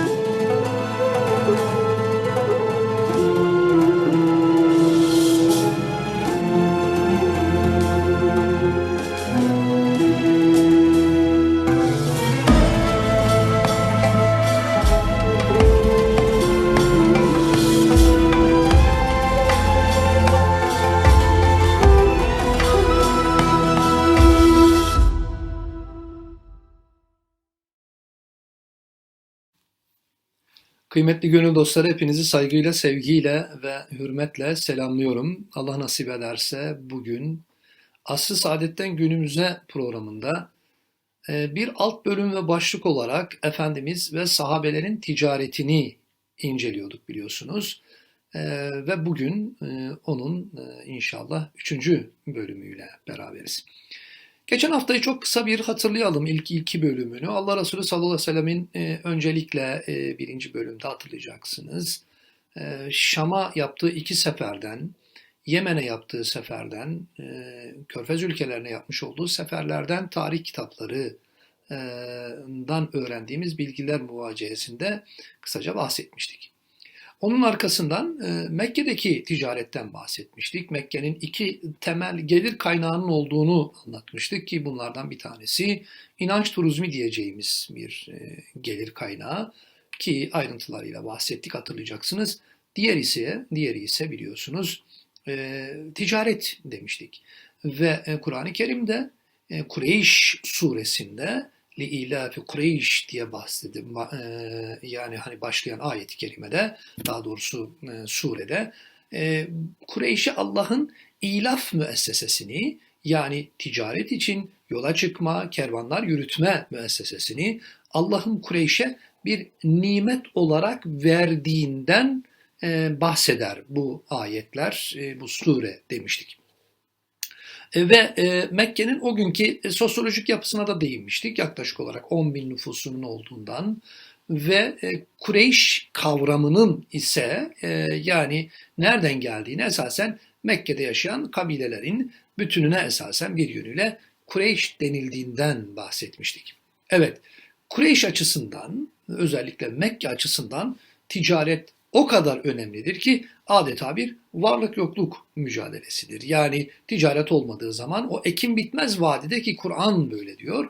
Müzik Kıymetli gönül dostları hepinizi saygıyla, sevgiyle ve hürmetle selamlıyorum. Allah nasip ederse bugün Asr-ı Saadet'ten günümüze programında e, bir alt bölüm ve başlık olarak Efendimiz ve sahabelerin ticaretini inceliyorduk biliyorsunuz. E, Ve bugün e, onun inşallah üçüncü bölümüyle beraberiz. Geçen haftayı çok kısa bir hatırlayalım ilk iki bölümünü. Allah Resulü sallallahu aleyhi ve sellemin e, öncelikle e, birinci bölümde hatırlayacaksınız. E, Şam'a yaptığı iki seferden, Yemen'e yaptığı seferden, e, Körfez ülkelerine yapmış olduğu seferlerden tarih kitaplarından öğrendiğimiz bilgiler muvacehesinde kısaca bahsetmiştik. Onun arkasından e, Mekke'deki ticaretten bahsetmiştik. Mekke'nin iki temel gelir kaynağının olduğunu anlatmıştık ki bunlardan bir tanesi inanç turizmi diyeceğimiz bir e, gelir kaynağı ki ayrıntılarıyla bahsettik hatırlayacaksınız. Diğer ise diğeri ise biliyorsunuz e, ticaret demiştik. Ve e, Kur'an-ı Kerim'de e, Kureyş suresinde li ilafi Kureyş diye bahsedim. E, yani hani başlayan ayet-i kerimede daha doğrusu e, surede e, Kureyş'e Allah'ın ilaf müessesesini yani ticaret için yola çıkma, kervanlar yürütme müessesesini Allah'ın Kureyş'e bir nimet olarak verdiğinden bahseder bu ayetler, bu sure demiştik. E, ve e, Mekke'nin o günkü e, sosyolojik yapısına da değinmiştik. Yaklaşık olarak 10 bin nüfusunun olduğundan ve Kureyş kavramının ise yani nereden geldiğini esasen Mekke'de yaşayan kabilelerin bütününe esasen bir yönüyle Kureyş denildiğinden bahsetmiştik. Evet, Kureyş açısından özellikle Mekke açısından ticaret o kadar önemlidir ki adeta bir varlık yokluk mücadelesidir. Yani ticaret olmadığı zaman o ekim bitmez vadide ki Kur'an böyle diyor.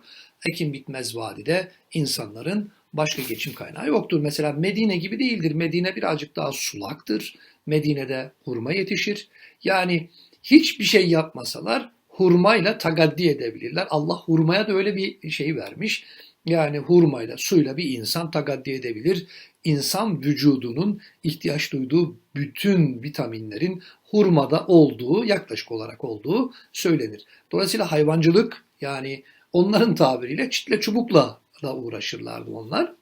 Ekim bitmez vadide insanların başka geçim kaynağı yoktur. Mesela Medine gibi değildir. Medine birazcık daha sulaktır. Medine'de hurma yetişir. Yani hiçbir şey yapmasalar hurmayla tagaddi edebilirler. Allah hurmaya da öyle bir şey vermiş. Yani hurmayla, suyla bir insan tagaddi edebilir insan vücudunun ihtiyaç duyduğu bütün vitaminlerin hurmada olduğu, yaklaşık olarak olduğu söylenir. Dolayısıyla hayvancılık yani onların tabiriyle çitle çubukla da uğraşırlardı onlar.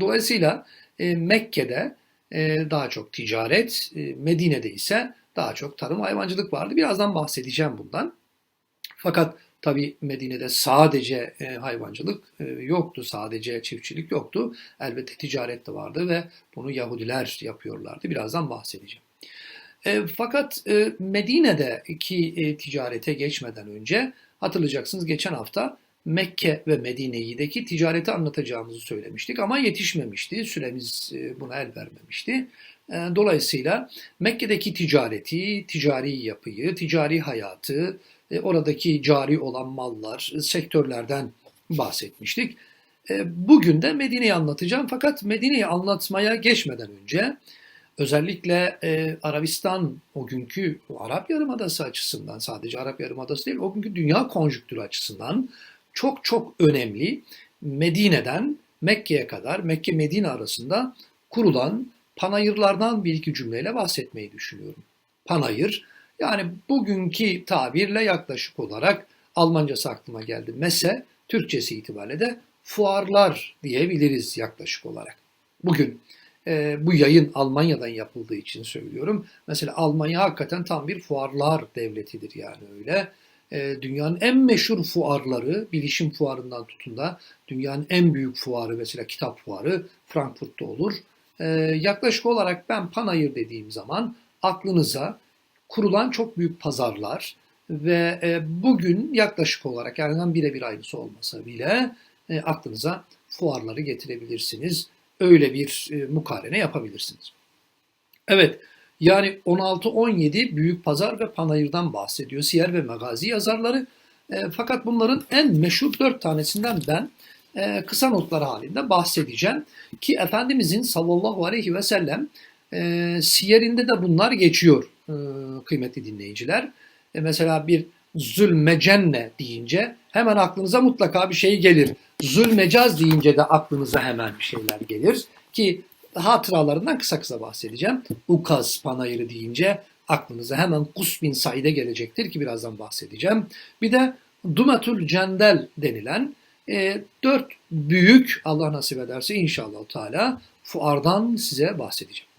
Dolayısıyla e, Mekke'de e, daha çok ticaret, e, Medine'de ise daha çok tarım hayvancılık vardı. Birazdan bahsedeceğim bundan. Fakat Tabi Medine'de sadece e, hayvancılık e, yoktu, sadece çiftçilik yoktu. Elbette ticaret de vardı ve bunu Yahudiler yapıyorlardı. Birazdan bahsedeceğim. E, fakat e, Medine'deki e, ticarete geçmeden önce hatırlayacaksınız geçen hafta Mekke ve Medine'deki ticareti anlatacağımızı söylemiştik ama yetişmemişti. Süremiz e, buna el vermemişti. E, dolayısıyla Mekke'deki ticareti, ticari yapıyı, ticari hayatı, oradaki cari olan mallar, sektörlerden bahsetmiştik. E, bugün de Medine'yi anlatacağım fakat Medine'yi anlatmaya geçmeden önce özellikle e, Arabistan o günkü Arap Yarımadası açısından sadece Arap Yarımadası değil o günkü dünya konjüktürü açısından çok çok önemli Medine'den Mekke'ye kadar Mekke Medine arasında kurulan panayırlardan bir iki cümleyle bahsetmeyi düşünüyorum. Panayır yani bugünkü tabirle yaklaşık olarak Almancası aklıma geldi. Mese, Türkçesi itibariyle de fuarlar diyebiliriz yaklaşık olarak. Bugün e, bu yayın Almanya'dan yapıldığı için söylüyorum. Mesela Almanya hakikaten tam bir fuarlar devletidir yani öyle. E, dünyanın en meşhur fuarları, bilişim fuarından tutun da dünyanın en büyük fuarı mesela kitap fuarı Frankfurt'ta olur. E, yaklaşık olarak ben Panayır dediğim zaman aklınıza kurulan çok büyük pazarlar ve e, bugün yaklaşık olarak yani birebir aynısı olmasa bile e, aklınıza fuarları getirebilirsiniz. öyle bir e, mukarene yapabilirsiniz. Evet, yani 16-17 Büyük Pazar ve Panayır'dan bahsediyor Siyer ve Magazi yazarları. Fakat bunların en meşhur dört tanesinden ben kısa notlar halinde bahsedeceğim. Ki Efendimizin sallallahu aleyhi ve sellem siyerinde de bunlar geçiyor kıymetli dinleyiciler. E, mesela bir zulmecenne deyince hemen aklınıza mutlaka bir şey gelir. Zulmecaz deyince de aklınıza hemen bir şeyler gelir. Ki hatıralarından kısa kısa bahsedeceğim. Ukaz panayırı deyince aklınıza hemen Kus bin Said'e gelecektir ki birazdan bahsedeceğim. Bir de Dumatül Cendel denilen e, dört büyük Allah nasip ederse inşallah Teala fuardan size bahsedeceğim.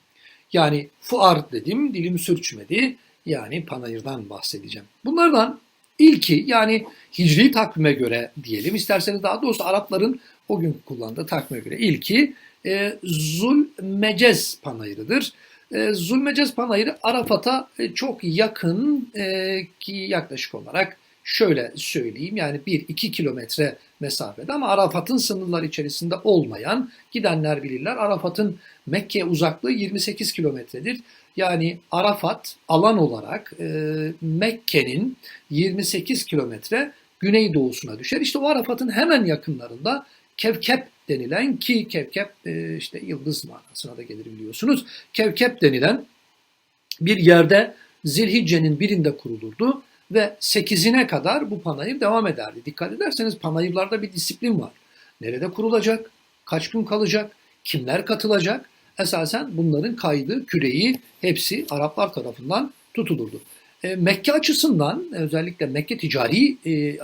Yani fuar dedim dilim sürçmedi yani panayırdan bahsedeceğim. Bunlardan ilki yani hicri takvime göre diyelim isterseniz daha doğrusu Arapların o gün kullandığı takvime göre ilki e, Zulmecez panayırıdır. E, Zulmecez panayırı Arafat'a e, çok yakın e, ki yaklaşık olarak şöyle söyleyeyim yani 1-2 kilometre mesafede ama Arafat'ın sınırlar içerisinde olmayan gidenler bilirler. Arafat'ın Mekke uzaklığı 28 kilometredir. Yani Arafat alan olarak e, Mekke'nin 28 kilometre güneydoğusuna düşer. İşte o Arafat'ın hemen yakınlarında Kevkep denilen ki Kevkep e, işte yıldız manasına da gelir biliyorsunuz. Kevkep denilen bir yerde Zilhicce'nin birinde kurulurdu ve 8'ine kadar bu panayır devam ederdi. Dikkat ederseniz panayırlarda bir disiplin var. Nerede kurulacak, kaç gün kalacak, kimler katılacak esasen bunların kaydı, küreği hepsi Araplar tarafından tutulurdu. E, Mekke açısından özellikle Mekke ticari e,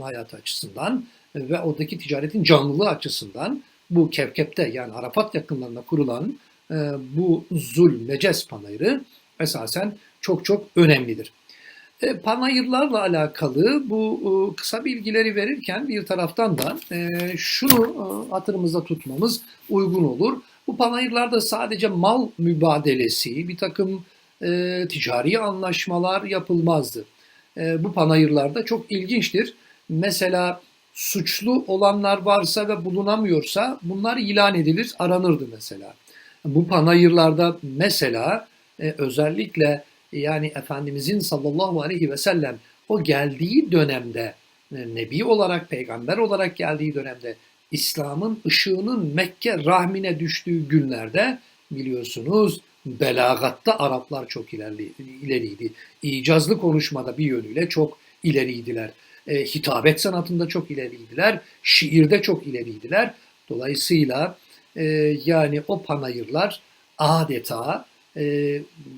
hayatı açısından ve oradaki ticaretin canlılığı açısından bu Kevkep'te yani Arafat yakınlarında kurulan e, bu Zul Mecez panayırı esasen çok çok önemlidir. E, panayırlarla alakalı bu e, kısa bilgileri verirken bir taraftan da e, şunu e, hatırımızda tutmamız uygun olur. Bu panayırlarda sadece mal mübadelesi, bir takım e, ticari anlaşmalar yapılmazdı. E, bu panayırlarda çok ilginçtir. Mesela suçlu olanlar varsa ve bulunamıyorsa bunlar ilan edilir, aranırdı mesela. Bu panayırlarda mesela e, özellikle yani Efendimizin sallallahu aleyhi ve sellem o geldiği dönemde e, Nebi olarak, peygamber olarak geldiği dönemde İslam'ın ışığının Mekke rahmine düştüğü günlerde biliyorsunuz belagatta Araplar çok ileriydi. İcazlı konuşmada bir yönüyle çok ileriydiler. E, hitabet sanatında çok ileriydiler. Şiirde çok ileriydiler. Dolayısıyla e, yani o panayırlar adeta e,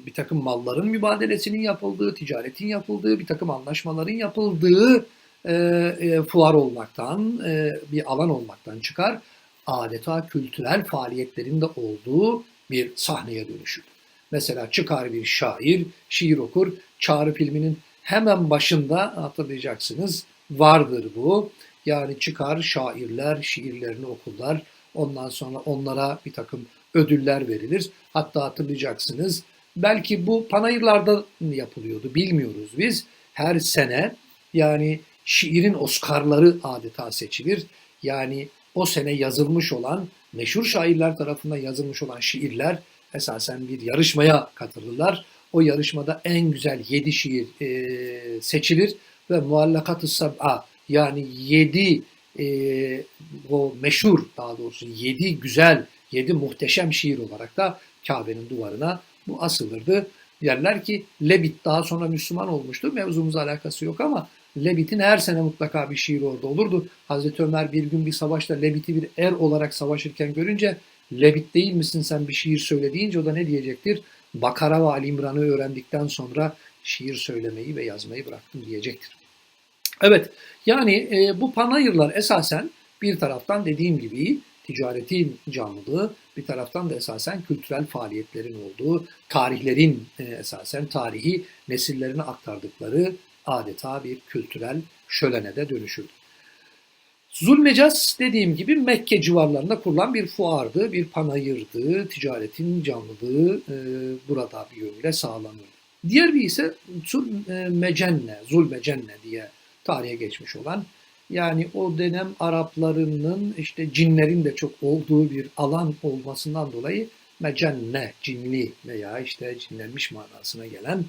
bir takım malların mübadelesinin yapıldığı, ticaretin yapıldığı, bir takım anlaşmaların yapıldığı e, e, fuar olmaktan, e, bir alan olmaktan çıkar. Adeta kültürel faaliyetlerin de olduğu bir sahneye dönüşür. Mesela çıkar bir şair, şiir okur. Çağrı filminin hemen başında hatırlayacaksınız vardır bu. Yani çıkar şairler, şiirlerini okurlar. Ondan sonra onlara bir takım ödüller verilir. Hatta hatırlayacaksınız belki bu panayırlarda yapılıyordu bilmiyoruz biz. Her sene yani şiirin Oscar'ları adeta seçilir. Yani o sene yazılmış olan, meşhur şairler tarafından yazılmış olan şiirler esasen bir yarışmaya katılırlar. O yarışmada en güzel 7 şiir e, seçilir ve muallakat-ı sab'a yani 7 e, o meşhur daha doğrusu 7 güzel, 7 muhteşem şiir olarak da Kabe'nin duvarına bu asılırdı. Yerler ki Lebit daha sonra Müslüman olmuştu. Mevzumuzla alakası yok ama Lebit'in her sene mutlaka bir şiir orada olurdu. Hazreti Ömer bir gün bir savaşta Lebit'i bir er olarak savaşırken görünce Lebit değil misin sen bir şiir söyle deyince o da ne diyecektir? Bakara ve Ali İmran'ı öğrendikten sonra şiir söylemeyi ve yazmayı bıraktım diyecektir. Evet yani e, bu panayırlar esasen bir taraftan dediğim gibi ticaretin canlılığı, bir taraftan da esasen kültürel faaliyetlerin olduğu, tarihlerin e, esasen tarihi nesillerine aktardıkları adeta bir kültürel şölene de dönüşürdü. Zulmecaz dediğim gibi Mekke civarlarında kurulan bir fuardı, bir panayırdı, ticaretin canlılığı e, burada bir yönüyle sağlanırdı. Diğer bir ise Zulmecenne, Zulmecenne diye tarihe geçmiş olan Yani o dönem Araplarının işte cinlerin de çok olduğu bir alan olmasından dolayı mecenne, cinli veya işte cinlenmiş manasına gelen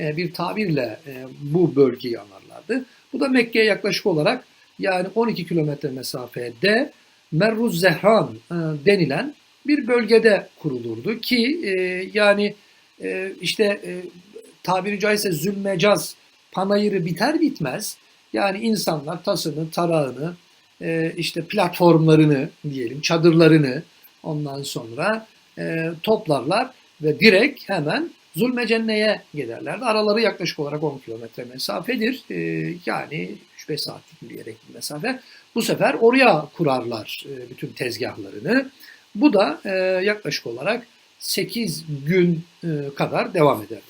e, bir tabirle e, bu bölgeyi anarlardı. Bu da Mekke'ye yaklaşık olarak yani 12 kilometre mesafede Merruz Zehran e, denilen bir bölgede kurulurdu ki yani işte tabiri caizse zülmecaz panayırı biter bitmez yani insanlar tasını, tarağını, işte platformlarını diyelim, çadırlarını ondan sonra e, toplarlar ve direkt hemen Zulmecenneye giderlerdi. Araları yaklaşık olarak 10 kilometre mesafedir. E, yani 3-5 saatlik yürüyerek bir mesafe. Bu sefer oraya kurarlar e, bütün tezgahlarını. Bu da e, yaklaşık olarak 8 gün e, kadar devam eder.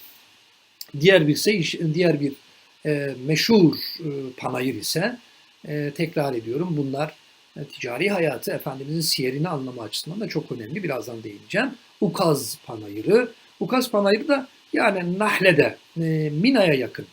Diğer bir şey, diğer bir e, meşhur e, panayır ise e, tekrar ediyorum bunlar ticari hayatı Efendimizin siyerini anlama açısından da çok önemli. Birazdan değineceğim. Ukaz Panayırı. Ukaz Panayırı da yani Nahle'de, e, Mina'ya yakın.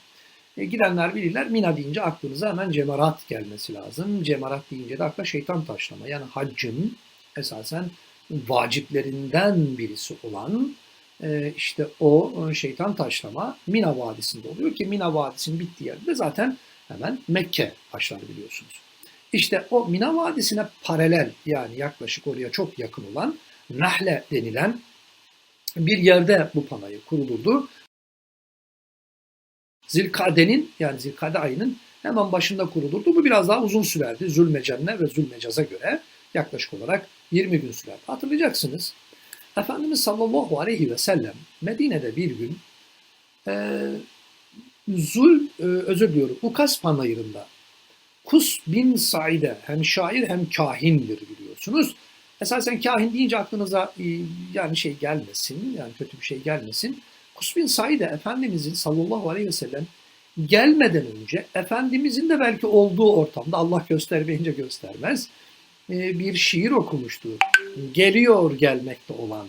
E, gidenler bilirler. Mina deyince aklınıza hemen cemarat gelmesi lazım. Cemarat deyince de akla şeytan taşlama. Yani haccın esasen vaciplerinden birisi olan e, işte o şeytan taşlama Mina Vadisi'nde oluyor ki Mina Vadisi'nin bittiği yerde zaten hemen Mekke başlar biliyorsunuz. İşte o Mina Vadisi'ne paralel yani yaklaşık oraya çok yakın olan Nahle denilen bir yerde bu panayır kurulurdu. Zilkade'nin yani Zilkade ayının hemen başında kurulurdu. Bu biraz daha uzun sürerdi Zülmecenne ve Zülmecaz'a göre yaklaşık olarak 20 gün sürerdi. Hatırlayacaksınız. Efendimiz sallallahu aleyhi ve sellem Medine'de bir gün e, Zul, e, özür diliyorum, Ukas panayırında Kus bin Saide hem şair hem kahindir biliyorsunuz. Esasen kahin deyince aklınıza e, yani şey gelmesin, yani kötü bir şey gelmesin. Kus bin Saide Efendimizin sallallahu aleyhi ve sellem gelmeden önce Efendimizin de belki olduğu ortamda Allah göstermeyince göstermez e, bir şiir okumuştu. Geliyor gelmekte olan,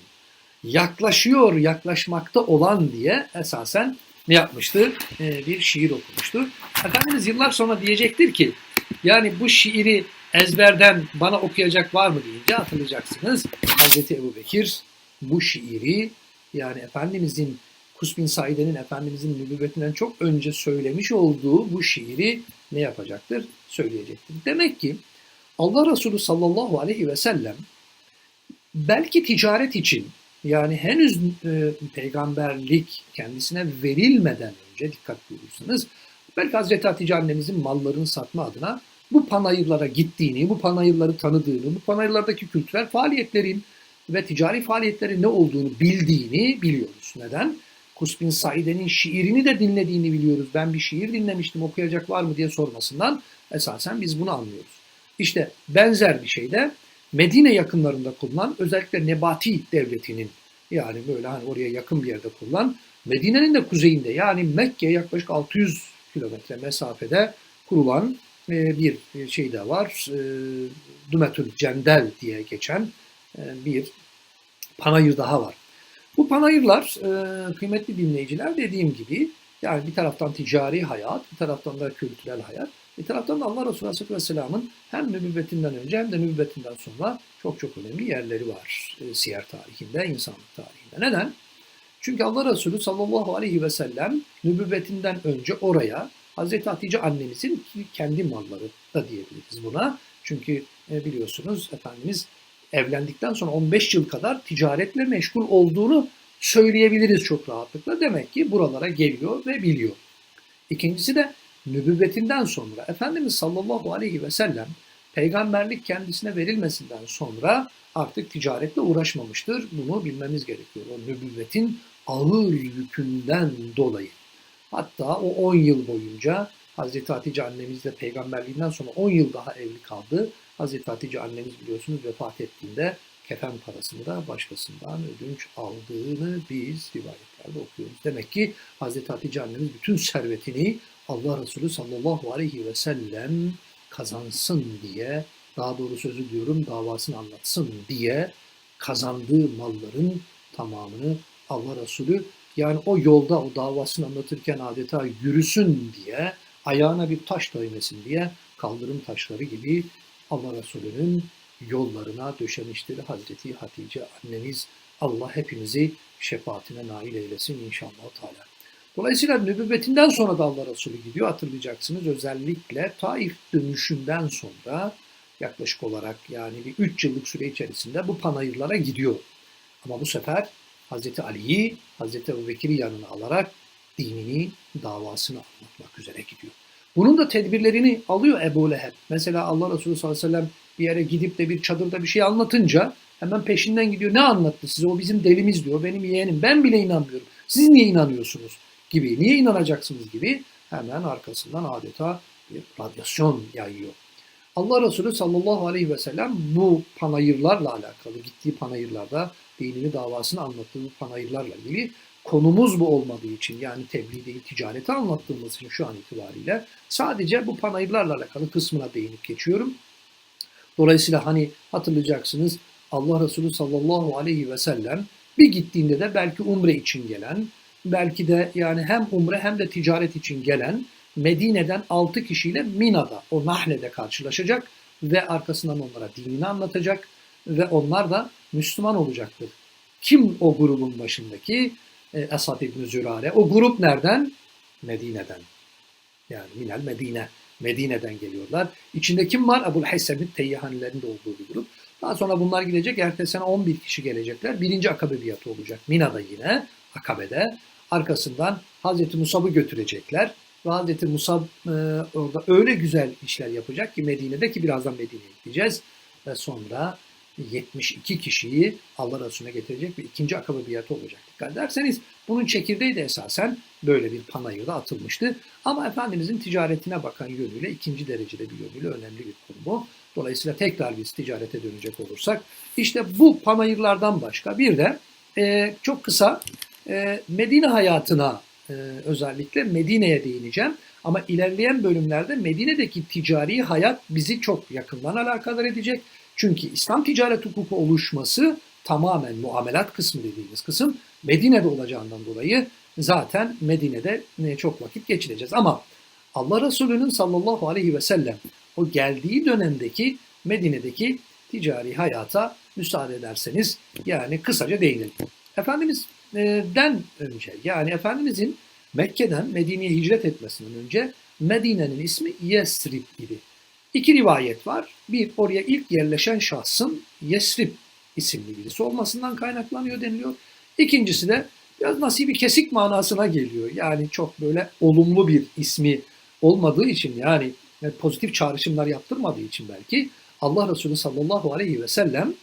yaklaşıyor yaklaşmakta olan diye esasen ne yapmıştı? E, bir şiir okumuştu. Efendimiz yıllar sonra diyecektir ki yani bu şiiri ezberden bana okuyacak var mı deyince hatırlayacaksınız. Hazreti Ebu Bekir bu şiiri yani Efendimizin Kusbin Saide'nin Efendimizin nübüvvetinden çok önce söylemiş olduğu bu şiiri ne yapacaktır? Söyleyecektir. Demek ki Allah Resulü sallallahu aleyhi ve sellem belki ticaret için yani henüz e, peygamberlik kendisine verilmeden önce dikkat buyurursanız belki Hazreti Hatice annemizin mallarını satma adına bu panayırlara gittiğini, bu panayırları tanıdığını, bu panayırlardaki kültürel faaliyetlerin ve ticari faaliyetlerin ne olduğunu bildiğini biliyoruz. Neden? Kusbin Saide'nin şiirini de dinlediğini biliyoruz. Ben bir şiir dinlemiştim okuyacak var mı diye sormasından esasen biz bunu anlıyoruz. İşte benzer bir şey de Medine yakınlarında kurulan özellikle Nebati devletinin yani böyle hani oraya yakın bir yerde kurulan Medine'nin de kuzeyinde yani Mekke yaklaşık 600 kilometre mesafede kurulan e, bir şey de var. E, Dümetül Cendel diye geçen e, bir panayır daha var. Bu panayırlar kıymetli dinleyiciler dediğim gibi yani bir taraftan ticari hayat, bir taraftan da kültürel hayat, bir taraftan da Allah Resulü Aleyhisselatü Vesselam'ın hem nübüvvetinden önce hem de nübüvvetinden sonra çok çok önemli yerleri var siyer tarihinde, insanlık tarihinde. Neden? Çünkü Allah Resulü sallallahu aleyhi ve sellem nübüvvetinden önce oraya Hazreti Hatice annemizin kendi malları da diyebiliriz buna. Çünkü e, biliyorsunuz Efendimiz evlendikten sonra 15 yıl kadar ticaretle meşgul olduğunu söyleyebiliriz çok rahatlıkla. Demek ki buralara geliyor ve biliyor. İkincisi de nübüvvetinden sonra Efendimiz sallallahu aleyhi ve sellem peygamberlik kendisine verilmesinden sonra artık ticaretle uğraşmamıştır. Bunu bilmemiz gerekiyor. O nübüvvetin ağır yükünden dolayı. Hatta o 10 yıl boyunca Hazreti Hatice annemiz de peygamberliğinden sonra 10 yıl daha evli kaldı. Hazreti Hatice annemiz biliyorsunuz vefat ettiğinde kefen parasını da başkasından ödünç aldığını biz rivayetlerde okuyoruz. Demek ki Hazreti Hatice annemiz bütün servetini Allah Resulü sallallahu aleyhi ve sellem kazansın diye, daha doğru sözü diyorum davasını anlatsın diye kazandığı malların tamamını Allah Resulü yani o yolda o davasını anlatırken adeta yürüsün diye ayağına bir taş değmesin diye kaldırım taşları gibi Allah Resulü'nün yollarına döşemiştir Hazreti Hatice annemiz. Allah hepimizi şefaatine nail eylesin inşallah Teala. Dolayısıyla nübüvvetinden sonra da Allah Resulü gidiyor hatırlayacaksınız. Özellikle Taif dönüşünden sonra yaklaşık olarak yani bir 3 yıllık süre içerisinde bu panayırlara gidiyor. Ama bu sefer Hazreti Ali'yi, Hazreti Ebubekir'i yanına alarak dinini, davasını anlatmak üzere gidiyor. Bunun da tedbirlerini alıyor Ebu Leheb. Mesela Allah Resulü sallallahu aleyhi ve sellem bir yere gidip de bir çadırda bir şey anlatınca hemen peşinden gidiyor. Ne anlattı size? O bizim delimiz diyor. Benim yeğenim. Ben bile inanmıyorum. Siz niye inanıyorsunuz? Gibi. Niye inanacaksınız gibi hemen arkasından adeta bir radyasyon yayıyor. Allah Resulü sallallahu aleyhi ve sellem bu panayırlarla alakalı, gittiği panayırlarda dinini davasını anlattığı panayırlarla ilgili konumuz bu olmadığı için yani tebliğ değil ticareti anlattığımız için şu an itibariyle sadece bu panayırlarla alakalı kısmına değinip geçiyorum. Dolayısıyla hani hatırlayacaksınız Allah Resulü sallallahu aleyhi ve sellem bir gittiğinde de belki umre için gelen, belki de yani hem umre hem de ticaret için gelen Medine'den 6 kişiyle Mina'da, o Nahle'de karşılaşacak ve arkasından onlara dinini anlatacak ve onlar da Müslüman olacaktır. Kim o grubun başındaki? E, Esad İbni Zürare. O grup nereden? Medine'den. Yani Minel Medine. Medine'den geliyorlar. İçinde kim var? Ebu'l Haysem'in Teyyahanilerin de olduğu bir grup. Daha sonra bunlar gidecek. Ertesi sene 11 kişi gelecekler. Birinci akabe biatı olacak. Mina'da yine. Akabe'de. Arkasından Hazreti Musab'ı götürecekler. Ve Hazreti Musab e, orada öyle güzel işler yapacak ki Medine'de ki birazdan Medine'ye gideceğiz. Ve sonra 72 kişiyi Allah Resulüne getirecek bir ikinci akabe biatı olacak. Dikkat ederseniz bunun çekirdeği de esasen böyle bir panayırda atılmıştı. Ama Efendimizin ticaretine bakan yönüyle ikinci derecede bir yönüyle önemli bir konu bu. Dolayısıyla tekrar biz ticarete dönecek olursak işte bu panayırlardan başka bir de e, çok kısa e, Medine hayatına e, özellikle Medine'ye değineceğim. Ama ilerleyen bölümlerde Medine'deki ticari hayat bizi çok yakından alakadar edecek. Çünkü İslam ticaret hukuku oluşması tamamen muamelat kısmı dediğimiz kısım Medine'de olacağından dolayı zaten Medine'de çok vakit geçireceğiz. Ama Allah Resulü'nün sallallahu aleyhi ve sellem o geldiği dönemdeki Medine'deki ticari hayata müsaade ederseniz yani kısaca değinelim. Efendimiz'den önce yani Efendimiz'in Mekke'den Medine'ye hicret etmesinden önce Medine'nin ismi Yesrib idi. İki rivayet var. Bir, oraya ilk yerleşen şahsın Yesrib isimli birisi olmasından kaynaklanıyor deniliyor. İkincisi de biraz nasibi kesik manasına geliyor. Yani çok böyle olumlu bir ismi olmadığı için yani pozitif çağrışımlar yaptırmadığı için belki Allah Resulü sallallahu aleyhi ve sellem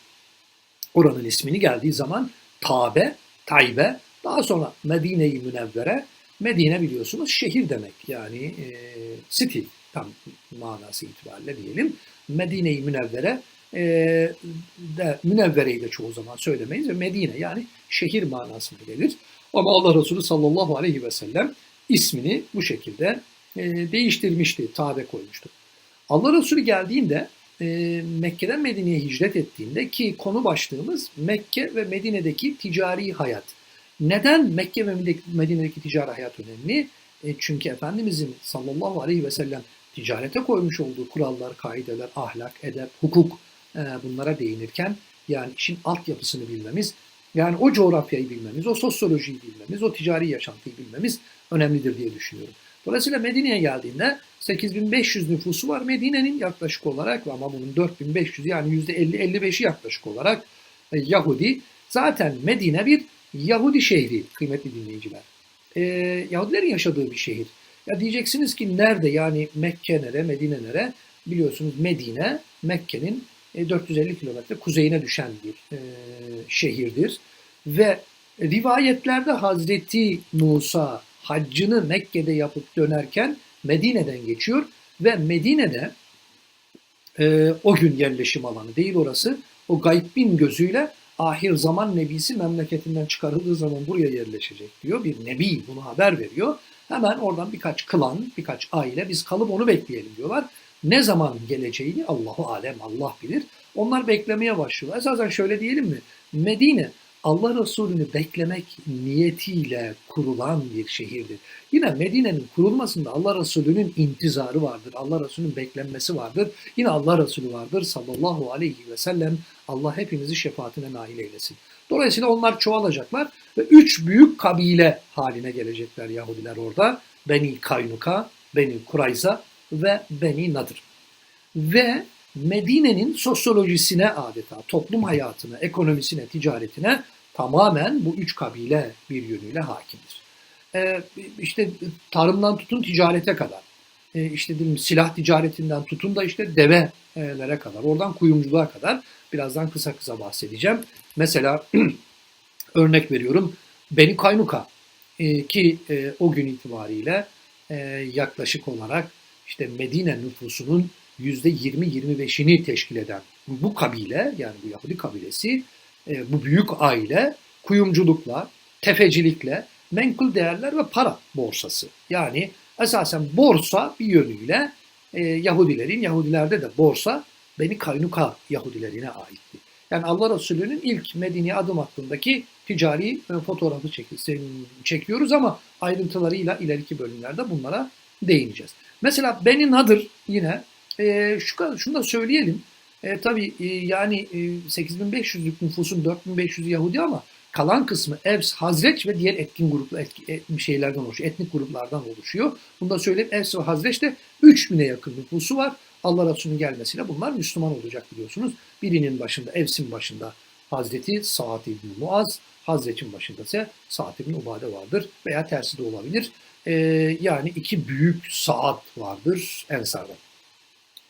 oranın ismini geldiği zaman Tabe, Taybe, daha sonra Medine-i Münevvere, Medine biliyorsunuz şehir demek yani e, city tam manası itibariyle diyelim. Medine-i Münevvere e, de Münevvere'yi de çoğu zaman söylemeyiz ve Medine yani şehir manasına gelir. Ama Allah Resulü sallallahu aleyhi ve sellem ismini bu şekilde e, değiştirmişti, tabe koymuştu. Allah Resulü geldiğinde e, Mekke'den Medine'ye hicret ettiğinde ki konu başlığımız Mekke ve Medine'deki ticari hayat. Neden Mekke ve Medine'deki ticari hayat önemli? E, çünkü Efendimizin sallallahu aleyhi ve sellem ticarete koymuş olduğu kurallar, kaideler, ahlak, edep, hukuk e, bunlara değinirken yani işin altyapısını bilmemiz, yani o coğrafyayı bilmemiz, o sosyolojiyi bilmemiz, o ticari yaşantıyı bilmemiz önemlidir diye düşünüyorum. Dolayısıyla Medine'ye geldiğinde 8500 nüfusu var Medine'nin yaklaşık olarak ama bunun 4500 yani %50-55'i yaklaşık olarak e, Yahudi. Zaten Medine bir Yahudi şehri kıymetli dinleyiciler. E, Yahudilerin yaşadığı bir şehir. Ya diyeceksiniz ki nerede yani Mekke nere, Medine nere? Biliyorsunuz Medine Mekke'nin 450 e, kilometre kuzeyine düşen bir e, şehirdir. Ve rivayetlerde Hazreti Musa haccını Mekke'de yapıp dönerken Medine'den geçiyor ve Medine'de e, o gün yerleşim alanı değil orası. O gaybin gözüyle ahir zaman nebisi memleketinden çıkarıldığı zaman buraya yerleşecek diyor. Bir nebi bunu haber veriyor. Hemen oradan birkaç klan, birkaç aile biz kalıp onu bekleyelim diyorlar. Ne zaman geleceğini Allahu alem Allah bilir. Onlar beklemeye başlıyor. Esasen şöyle diyelim mi? Medine Allah Resulü'nü beklemek niyetiyle kurulan bir şehirdir. Yine Medine'nin kurulmasında Allah Resulü'nün intizarı vardır. Allah Resulü'nün beklenmesi vardır. Yine Allah Resulü vardır sallallahu aleyhi ve sellem. Allah hepimizi şefaatine nail eylesin. Dolayısıyla onlar çoğalacaklar ve üç büyük kabile haline gelecekler Yahudiler orada. Beni Kaynuka, Beni Kurayza ve Beni Nadir. Ve Medine'nin sosyolojisine adeta, toplum hayatına, ekonomisine, ticaretine tamamen bu üç kabile bir yönüyle hakimdir. Ee, işte tarımdan tutun ticarete kadar, ee, işte diyelim silah ticaretinden tutun da işte develere kadar, oradan kuyumculuğa kadar birazdan kısa kısa bahsedeceğim. Mesela örnek veriyorum Beni Kaynuka e, ki e, o gün itibariyle e, yaklaşık olarak işte Medine nüfusunun %20-25'ini teşkil eden bu kabile yani bu Yahudi kabilesi e, bu büyük aile kuyumculukla, tefecilikle, menkul değerler ve para borsası. Yani esasen borsa bir yönüyle e, Yahudilerin, Yahudilerde de borsa Beni Kaynuka Yahudilerine aitti. Yani Allah Resulü'nün ilk Medine'ye adım attığındaki ticari e, fotoğrafı çekiyoruz ama ayrıntılarıyla ileriki bölümlerde bunlara değineceğiz. Mesela Beni Nadır yine e, şu şunu da söyleyelim. E, tabii e, yani e, 8500'lük nüfusun 4500'ü Yahudi ama kalan kısmı Evs, Hazreç ve diğer etkin gruplar etki, et, şeylerden oluşuyor. Etnik gruplardan oluşuyor. Bunu da söyleyeyim. Evs ve Hazreç'te 3000'e yakın nüfusu var. Allah Resulü'nün gelmesiyle bunlar Müslüman olacak biliyorsunuz. Birinin başında, Evs'in başında Hazreti Sa'd ibn Muaz, Hazreç'in başında ise Sa'd ibn Ubade vardır veya tersi de olabilir. Ee, yani iki büyük saat vardır Ensar'da.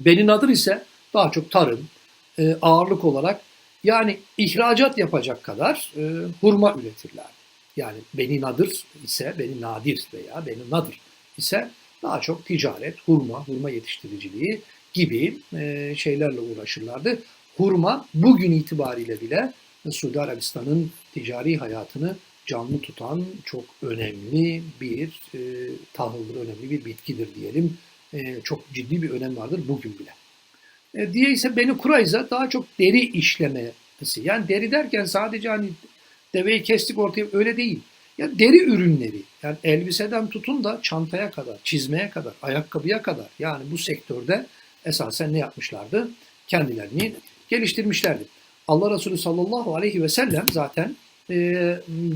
Beni Nadir ise daha çok tarım, e, ağırlık olarak yani ihracat yapacak kadar e, hurma üretirler. Yani Beni Nadir ise, Beni Nadir veya Beni Nadir ise daha çok ticaret, hurma, hurma yetiştiriciliği gibi e, şeylerle uğraşırlardı. Hurma bugün itibariyle bile Suudi Arabistan'ın ticari hayatını canlı tutan çok önemli bir e, tahıldır, önemli bir bitkidir diyelim. E, çok ciddi bir önem vardır bugün bile. E, diye ise Beni Kurayza daha çok deri işlemesi. Yani deri derken sadece hani deveyi kestik ortaya öyle değil. Ya deri ürünleri yani elbiseden tutun da çantaya kadar, çizmeye kadar, ayakkabıya kadar yani bu sektörde esasen ne yapmışlardı? Kendilerini geliştirmişlerdi. Allah Resulü sallallahu aleyhi ve sellem zaten e,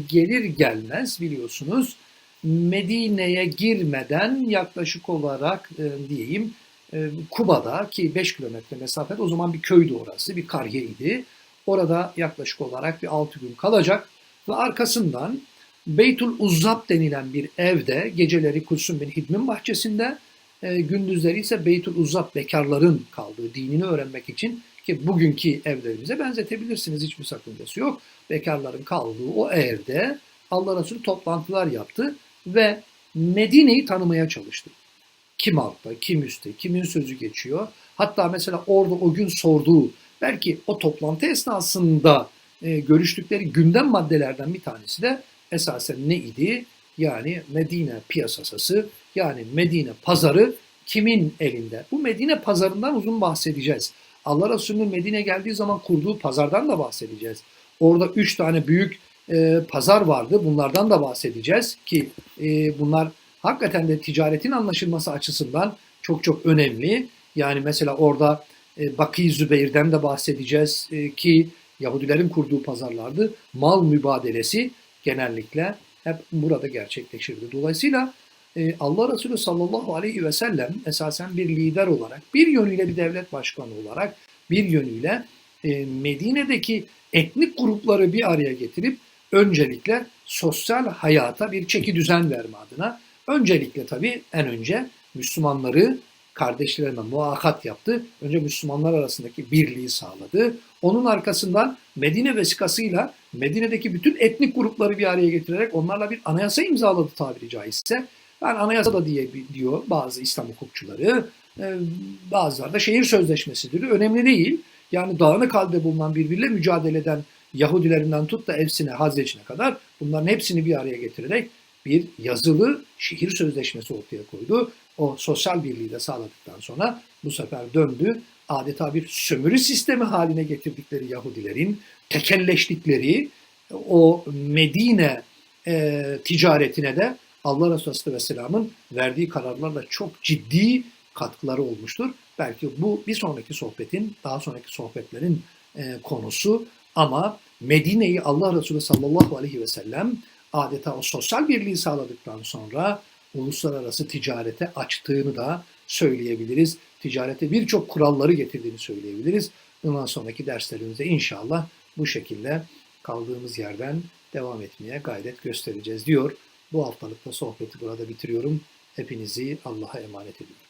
gelir gelmez biliyorsunuz Medine'ye girmeden yaklaşık olarak e, diyeyim e, Kuba'da ki 5 kilometre mesafede o zaman bir köydü orası, bir kariyeydi. Orada yaklaşık olarak bir 6 gün kalacak ve arkasından Beytul Uzzab denilen bir evde geceleri Kulsum bin Hidmin bahçesinde e, gündüzleri ise Beytul Uzzab bekarların kaldığı dinini öğrenmek için ki bugünkü evlerimize benzetebilirsiniz hiçbir sakıncası yok. Bekarların kaldığı o evde Allah Resulü toplantılar yaptı ve Medine'yi tanımaya çalıştı. Kim altta, kim üstte, kimin sözü geçiyor. Hatta mesela orada o gün sorduğu, belki o toplantı esnasında e, görüştükleri gündem maddelerden bir tanesi de esasen ne idi? Yani Medine piyasası, yani Medine pazarı kimin elinde? Bu Medine pazarından uzun bahsedeceğiz. Allah Resulü'nün Medine geldiği zaman kurduğu pazardan da bahsedeceğiz. Orada üç tane büyük e, pazar vardı. Bunlardan da bahsedeceğiz ki e, bunlar hakikaten de ticaretin anlaşılması açısından çok çok önemli. Yani mesela orada e, Baki Zübeyir'den de bahsedeceğiz e, ki Yahudilerin kurduğu pazarlardı. Mal mübadelesi genellikle hep burada gerçekleşirdi. Dolayısıyla e, Allah Resulü sallallahu aleyhi ve sellem esasen bir lider olarak, bir yönüyle bir devlet başkanı olarak, bir yönüyle e, Medine'deki etnik grupları bir araya getirip öncelikle sosyal hayata bir çeki düzen verme adına öncelikle tabii en önce Müslümanları kardeşlerine muakat yaptı. Önce Müslümanlar arasındaki birliği sağladı. Onun arkasından Medine vesikasıyla Medine'deki bütün etnik grupları bir araya getirerek onlarla bir anayasa imzaladı tabiri caizse. Yani anayasa da diye diyor bazı İslam hukukçuları. Ee, bazıları da şehir sözleşmesidir. Önemli değil. Yani dağınık halde bulunan birbiriyle mücadele eden Yahudilerinden tut da Efsine, Hazreç'ine kadar bunların hepsini bir araya getirerek bir yazılı şehir sözleşmesi ortaya koydu. O sosyal birliği de sağladıktan sonra bu sefer döndü. Adeta bir sömürü sistemi haline getirdikleri Yahudilerin tekelleştikleri o Medine e, ticaretine de Allah Resulü Aleyhisselam'ın verdiği kararlarla çok ciddi katkıları olmuştur. Belki bu bir sonraki sohbetin, daha sonraki sohbetlerin e, konusu ama Medine'yi Allah Resulü sallallahu aleyhi ve sellem adeta o sosyal birliği sağladıktan sonra uluslararası ticarete açtığını da söyleyebiliriz. Ticarete birçok kuralları getirdiğini söyleyebiliriz. Bundan sonraki derslerimizde inşallah bu şekilde kaldığımız yerden devam etmeye gayret göstereceğiz diyor. Bu haftalıkta sohbeti burada bitiriyorum. Hepinizi Allah'a emanet ediyorum.